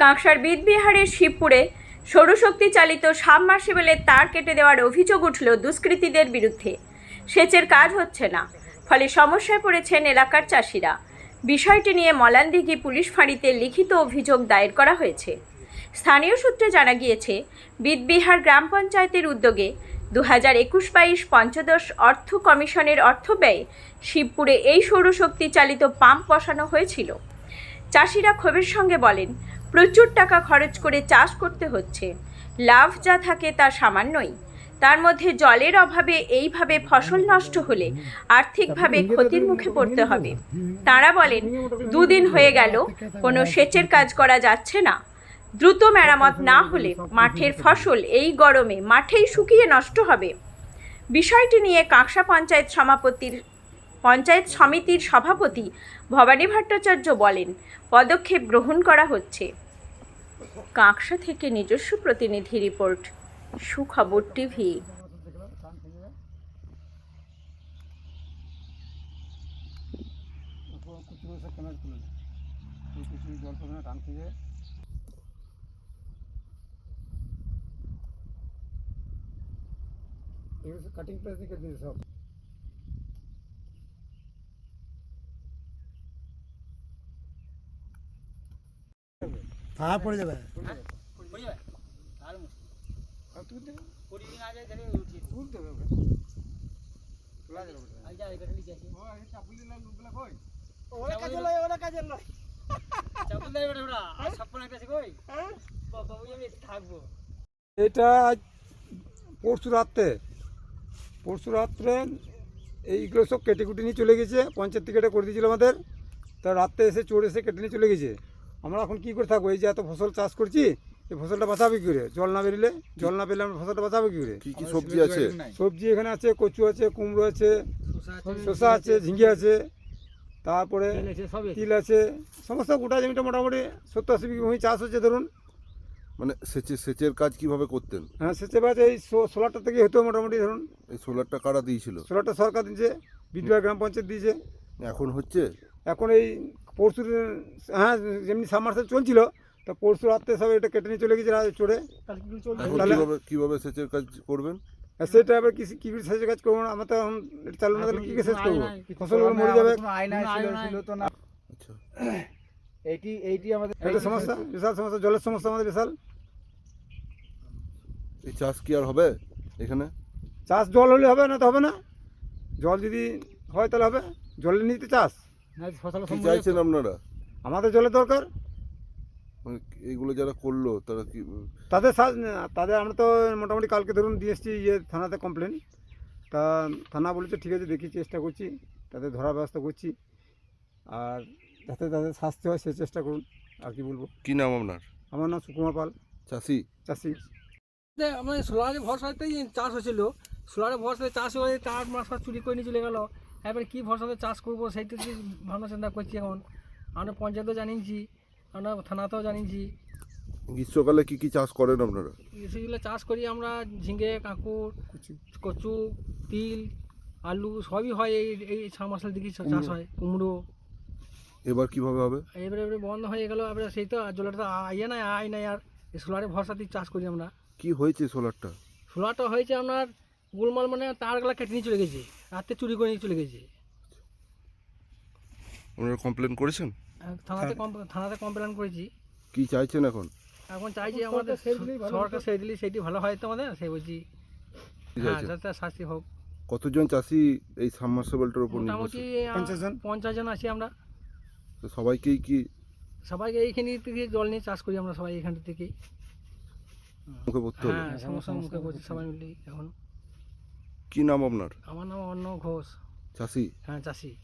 কাঁকসার বিদবিহারের শিবপুরে সৌরশক্তি চালিত সাবমার্সিবলের তার কেটে দেওয়ার অভিযোগ উঠল দুষ্কৃতীদের বিরুদ্ধে। সেচের কাজ হচ্ছে না, ফলে সমস্যায় পড়েছেন এলাকার চাষিরা। বিষয়টি নিয়ে মলানদিঘি পুলিশ ফাঁড়িতে লিখিত অভিযোগ দায়ের করা হয়েছে। স্থানীয় সূত্রে জানা গিয়েছে বিদবিহার গ্রাম পঞ্চায়েতের উদ্যোগে দু হাজার একুশ বাইশ পঞ্চদশ অর্থ কমিশনের অর্থ ব্যয়ে শিবপুরে এই সৌরশক্তি চালিত পাম্প বসানো হয়েছিল। চাষিরা ক্ষোভের সঙ্গে বলেন প্রচুর টাকা খরচ করে চাষ করতে হচ্ছে। লাভ যা থাকে তা সামান্যই। তার মধ্যে জলের অভাবে এইভাবে ফসল নষ্ট হলে আর্থিকভাবে ক্ষতির মুখে পড়তে হবে। তাঁরা বলেন, দুদিন হয়ে গেল, কোনো সেচের কাজ করা যাচ্ছে না। দ্রুত মেরামত না হলে মাঠের ফসল এই গরমে মাঠেই শুকিয়ে নষ্ট হবে। বিষয়টি নিয়ে কাঁকসা পঞ্চায়েত সভাপতির পঞ্চায়েত সমিতির সভাপতি ভবানী ভট্টাচার্য বলেন, পদক্ষেপ গ্রহণ করা হচ্ছে। কাঁকসা থেকে নিজস্ব প্রতিনিধি রিপোর্ট, সুখবর টিভি। ক্যামেরা তুলে নেয় এই হ্যাঁ পড়ে যাবে। ওকে। কাজে লয় এটা পরশু রাত্রে। পরশু রাত্রে এইগুলো সব কেটে কুটে নিয়ে চলে গেছে। পঞ্চায়েত থেকে এটা করে দিয়েছিল আমাদের। তা রাত্রে এসে চোর এসে কেটে নিয়ে চলে গেছে। আমরা এখন কী করে থাকব? এই যে এত ফসল চাষ করছি এই ফসলটা বাঁচাবে কী করে? জল না বেরিলে? জল না পেলে আমরা ফসলটা বাঁচাবে কী করে? কি কি সবজি আছে? সবজি এখানে আছে কচু আছে কুমড়ো আছে শসা আছে ঝিঙ্গে আছে তারপরে তিল আছে সমস্ত গোটা জমিটা মোটামুটি সত্তর আশি বিঘা ভূমি চাষ হচ্ছে ধরুন। মানে সেচের সেচের কাজ কীভাবে করতেন? হ্যাঁ সেচের বাজ এই সো- সোলারটা থেকে হতো মোটামুটি ধরুন। এই সোলারটা কারা দিয়েছিল? সোলারটা সরকার দিয়েছে বিদ্যুৎ গ্রাম পঞ্চায়েত দিয়েছে। এখন হচ্ছে? এখন এই পরশু হ্যাঁ যেমনি সাবমার্সেল চলছিল তা পরশু রাত্রে সব এটা কেটে নিয়ে চলে গেছে চড়ে তাহলে- কীভাবে কীভাবে সেচের কাজ করবেন? সেটা আবার কি কি সেচের কাজ করব না? আমরা তো এখন চালু না তাহলে কী করে সেচ করব? ফসলগুলো মরে যাবে। আচ্ছা। এইটি এইটি আমাদের একটা সমস্যা বিশাল সমস্যা জলের সমস্যা আমাদের বিশাল। এই চাষ কি আর হবে এখানে? চাষ জল হলে হবে না তো হবে না। জল যদি হয় তাহলে হবে। জলের নিতে চাষ। কি চাইছেন আপনারা? আমাদের জলের দরকার। মানে এইগুলো যারা করল তারা কি তাদের তাদের আমরা তো মোটামুটি কালকে ধরুন দিয়ে এসেছি ইয়ে থানাতে কমপ্লেন তা থানা বলেছে ঠিক আছে দেখি চেষ্টা করছি। তাদের ধরার ব্যবস্থা করছি। আর যাতে তাদের শাস্তি হয় সে চেষ্টা করুন। আর কি বলব? কি নাম আপনার? আমার নাম সুকুমার পাল। চাষি? চাষি। আমাদের সোলারে ভরসাতেই চাষ হয়েছিল। সোলারে ভরসাতে চাষ হয়ে তার মাস মাস চুরি করে নিয়ে চলে গেল। এবার কী ভরসাতে চাষ করব সেইটা কি ভাবনা চিন্তা করছি এখন। আমরা পঞ্চায়েতও জানিয়েছি আমরা থানাতেও জানিয়েছি। গ্রীষ্মকালে কি কি চাষ করেন আপনারা? সেগুলো চাষ করি আমরা ঝিঙে কাঁকুর কচু। তিল আলু সবই হয় এই এই ছ মাসের দিকে চাষ হয় কুমড়ো। এবার কীভাবে হবে? এবারে এবারে বন্ধ হয়ে গেল এবারে সেই তো জলের তো আইয়ে নাই আয় নাই আর সোলারে ভরসাতেই চাষ করি আমরা। কি হয়েছে সোলারটা? সোলারটা হয়েছে আপনার গোলমাল মানে তারগুলা কেটে নিয়ে চলে গেছে। রাত্রে চুরি করে নিয়ে চলে গেছে। আপনারা কমপ্লেন করেছেন? থানাতে কম- থানাতে কমপ্লেন করেছি। কি চাইছেন এখন? এখন চাইছি আমাদের সরকার সেই দিলে সেইটি ভালো হয় তো আমাদের সেই বলছি। হ্যাঁ যাতে শাস্তি হোক। কতজন চাষি এই সাবমার্সেবলটার উপর মোটামুটি নির্ভরশীল আহ, পঞ্চাশ জন। পঞ্চাশ জন আছি আমরা। তো সবাইকেই কি সবাইকে এইখানে থেকে জল নিয়ে চাষ করি আমরা সবাই এখান থেকেই মুখে পড়তে হবে? হ্যাঁ সমস্যার মুখে পড়ছি সবাই মিলে এখন। কি নাম আপনার? আমার নাম অর্ণব ঘোষ। চাষি? হ্যাঁ চাষি।